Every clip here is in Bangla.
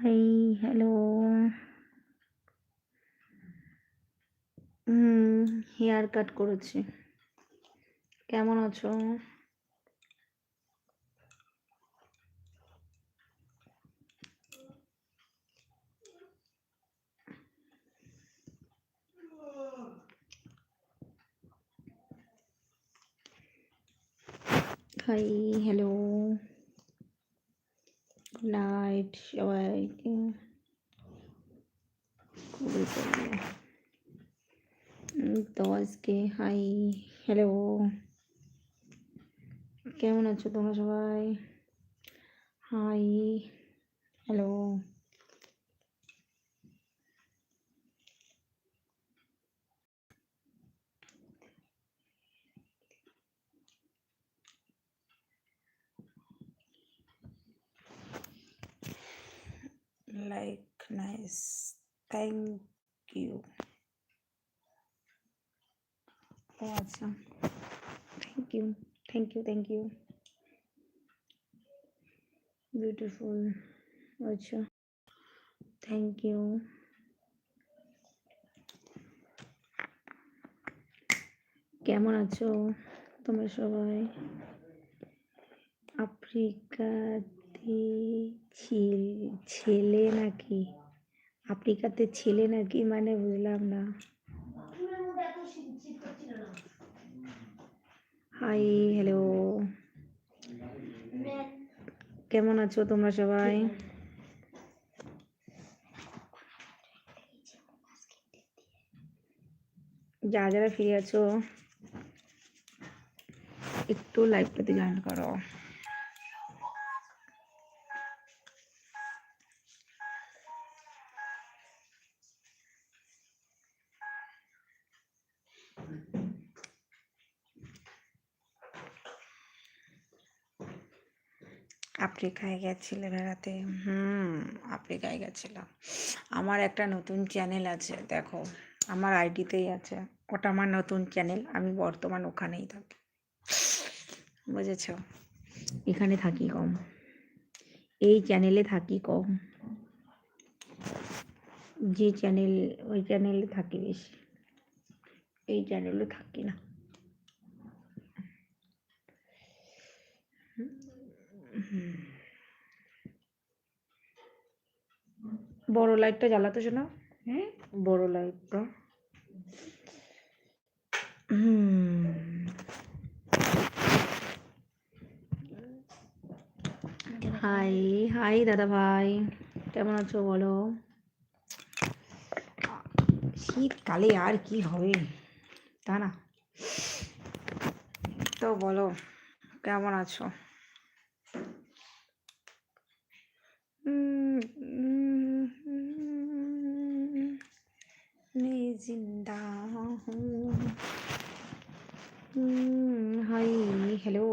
High hello hmm hair cut করেছি। কেমন আছো? হাই হ্যালো গুড নাইট সবাইকে খুবই ভালো উম, তো আজকে হাই হ্যালো কেমন আছো তোমরা সবাই? Hi hello like nice thank you ও আচ্ছা thank you thank you thank you beautiful আচ্ছা থ্যাংক ইউ কেমন আছো তোমরা সবাই আফ্রিকাতে ছিল- নাকি? আফ্রিকাতে ছেলে নাকি মানে বুঝলাম না। হাই হ্যালো কেমন আছো তোমরা সবাই? যা যারা ফিরে আছো, একটু লাইভটাতে জয়েন করো। আফ্রিকায় গেছিলে বেড়াতে হুম আফ্রিকায় গেছিলাম। আমার একটা নতুন চ্যানেল আছে, দেখো, আমার আইডিতেই আছে। ওটা আমার নতুন চ্যানেল, আমি বর্তমান ওখানেই থাকি। বুঝেছ? এখানে থাকি কম। এই চ্যানেলে থাকি কম। যে চ্যানেল, ওই চ্যানেলে থাকি বেশি। এই চ্যানেলে থাকি না। বড় লাইটটা জ্বালাতো শোনা। হ্যাঁ? বড় লাইটটা হাই হাই দাদা ভাই, কেমন আছো বলো? শীতকালে আর কি হবে? তা না। তো বলো, কেমন আছো? मैं जिंदा हूँ হাই হ্যালো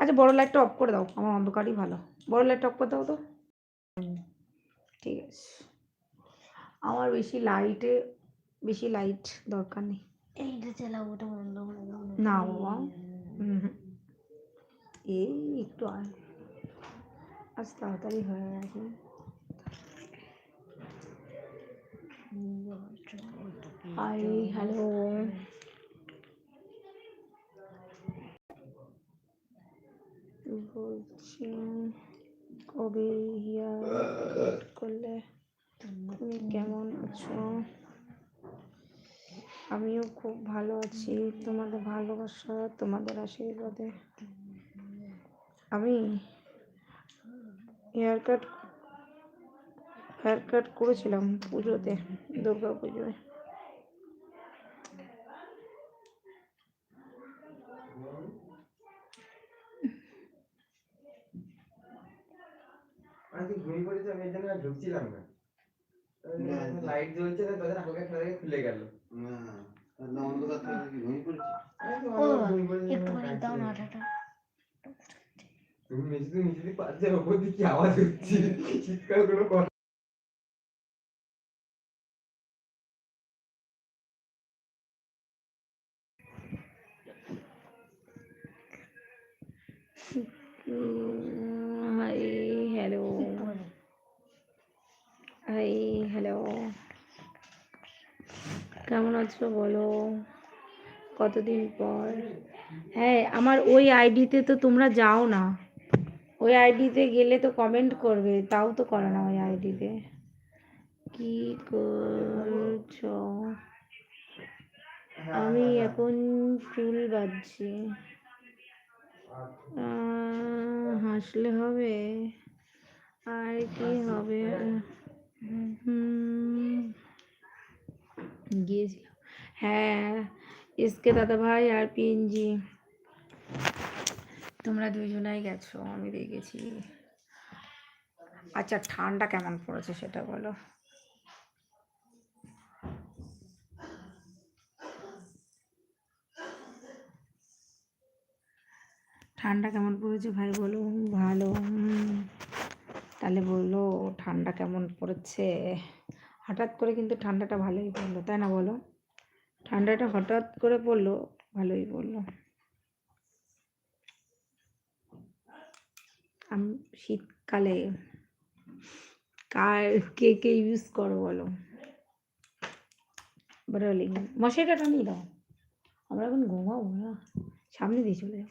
আচ্ছা বড় লাইটটা অফ করে দাও আমার অন্ধকারই ভালো বড় লাইটটা অফ করে দাও তো হুম, ঠিক আছে আমার বেশি লাইটে বেশি লাইট দরকার নেই এইটা চালাবো ওটা বন্ধ করে দাও না বাবা হুম হুম। এই একটু আয় আজ তাড়াতাড়ি হয়ে গেছে। হাই হ্যালো বলছি, কবে করলে? তুমি কেমন আছো? আমিও খুব ভালো আছি। তোমাদের ভালোবাসা, তোমাদের আশীর্বাদে। আমি হেয়ার কাট হেয়ার কাট করেছিলাম পুজোতে দুর্গা পুজোয় আমি ঘুমিয়ে পড়েছি আমি এই জন্য আর ঢুকছিলাম না লাইট জ্বলছে না তাদের হালকা একটা জায়গায় খুলে গেল ও একটুখানি দাও না আঠাটা তুমি দিয়ে নিচে দিয়ে পাচ্ছেন ওপর দিয়ে কি আওয়াজ হচ্ছে। চিৎকার কোনো হ্যালো। কেমন আছো বলো? কতদিন পর? হ্যাঁ আমার ওই আইডিতে তো তোমরা যাও না। ওই আইডিতে গেলে তো কমেন্ট করবে তাও তো করে না ওই আইডিতে কি করছ? আমি এখন চুল আহ, হাসলে হবে? আর কি হবে? হুম, গিয়েছিলাম। হ্যাঁ এসকে দাদা ভাই আর পিএনজি তোমরা দুজনাই গেছো, আমি দেখেছি। আচ্ছা ঠান্ডা কেমন পড়েছে সেটা বলো। ঠান্ডা কেমন পড়েছে ভাই বলো? ভালো তাহলে বলল ঠান্ডা কেমন পড়েছে? হঠাৎ করে কিন্তু ঠান্ডাটা ভালোই পড়ল, তাই না বলো? ঠান্ডাটা হঠাৎ করে পড়ল, ভালোই পড়ল। শীতকালে কার কে কে ইউজ করো বলো? বলি মশারিটা টানিয়ে দাও। আমরা এখন ঘুমাবো না। সামনে দিয়ে চলে যাব।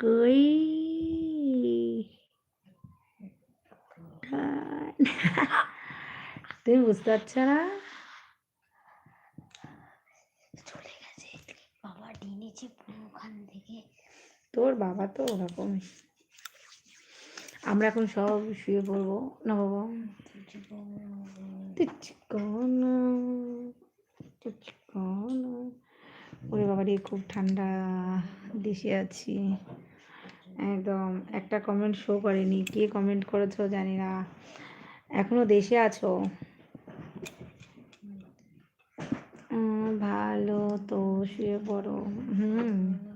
কই? তুমি বুঝতে পারছ না? চলে গেছে। বাবা টেনেছে পুরো ওখান থেকে তোর বাবা তো ওরকমই। আমরা এখন সব শুয়ে পড়ব। না বাবা। ওরে বাবা রে, খুব ঠান্ডা দেশে আছি। একদম, একটা কমেন্ট শো করেনি। কে কমেন্ট করেছ জানি না। এখনও দেশে আছো? ভালো তো, শুয়ে পড়ো। হুম।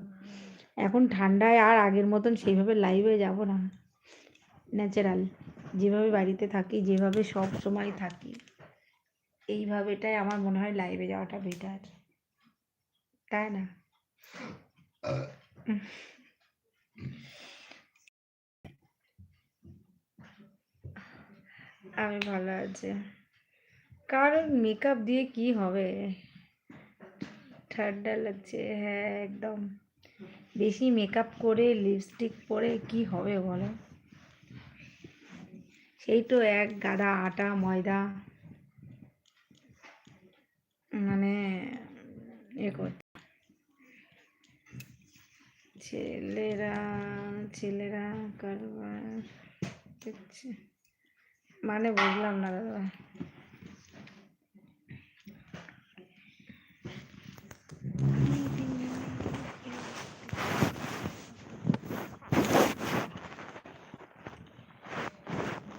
এখন ঠান্ডায় আর আগের মতন সেইভাবে লাইভে যাব না। ন্যাচারাল যেভাবে বাড়িতে থাকি, যেভাবে সব সময় থাকি, এইভাবেটাই আমার মনে হয় লাইভে যাওয়াটা বেটার তাই না? আমি ভালো আছি। কারণ মেকআপ দিয়ে কি হবে? ঠান্ডা লাগছে হ্যাঁ একদম। বেশি মেকআপ করে লিপস্টিক পরে কি হবে বলো? সেই তো এক গাদা আটা, ময়দা মানে এ করতে। ছেলেরা ছেলেরা কারবার মানে বুঝলাম না দাদা।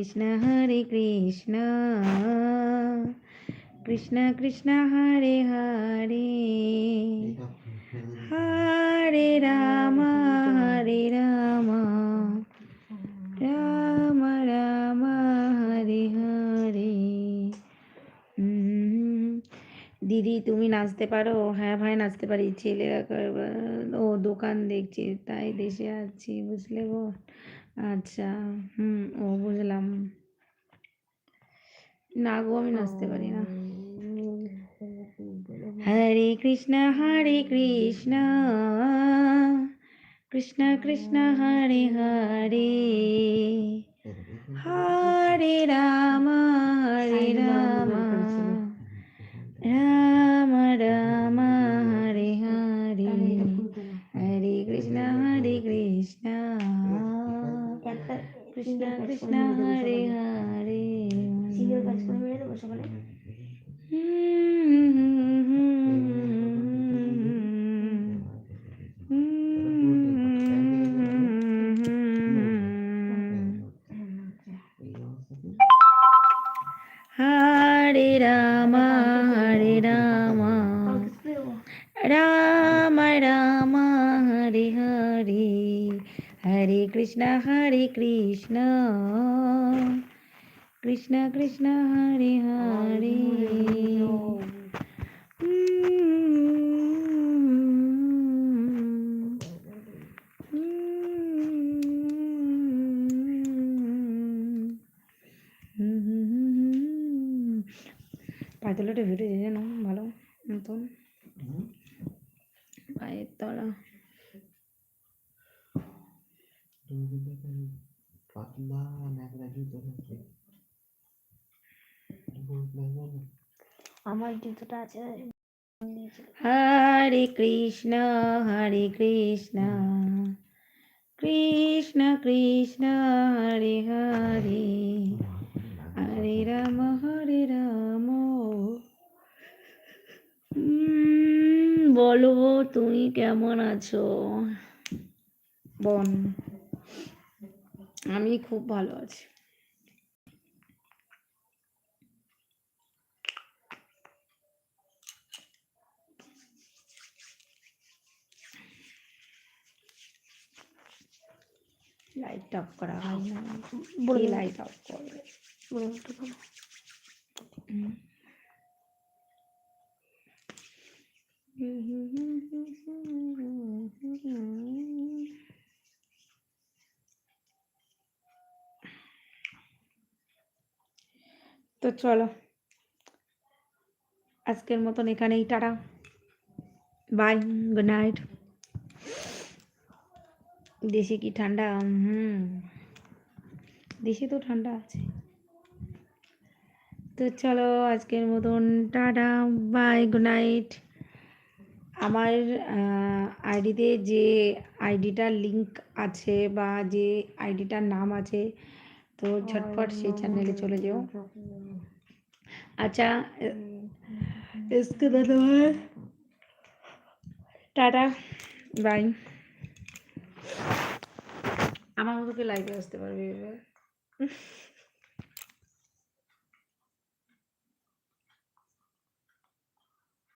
কৃষ্ণ হরে কৃষ্ণ। কৃষ্ণ কৃষ্ণ হরে হরে। হরে রাম হরে রাম। রাম রাম, হরে হরে। দিদি, তুমি নাচতে পারো? হ্যাঁ ভাই, নাচতে পারি। ছেলেরা ও দোকান দেখছি, তাই দেশে আছি বুঝলে গো আচ্ছা হুম, ও বুঝলাম। না গো, আমি নাচতে পারি না। হরে কৃষ্ণ হরে কৃষ্ণ। কৃষ্ণ কৃষ্ণ, হরে হরে। কৃষ্ণ কৃষ্ণ হরে হরে। পাতলাটা ভিড়ে যেন ভালো মতন। পায়ের তলা। আমার জুতোটা আছে হরে কৃষ্ণ হরে কৃষ্ণ কৃষ্ণ কৃষ্ণ, হরে হরে হরে রাম হরে রাম। বলো তুমি কেমন আছো? বন আমি খুব ভালো আছি। লাইট অফ করা হয় না। বলে লাইট অফ করবে? বলে। তো চলো। আজকের মতন এখানেই টাটা। বাই গুড নাইট দেশে কি ঠান্ডা হুম দেশে তো ঠান্ডা আছে তো চলো আজকের মতন টাটা বাই গুড নাইট আমার আইডিতে যে আইডিটার লিংক আছে বা যে আইডিটার নাম আছে তো ঝটপট সেই চ্যানেলে চলে যেও अच्छा इसके दादा भाई টাটা বাই আমার মতো কি লাইভে আসতে পারবে এবার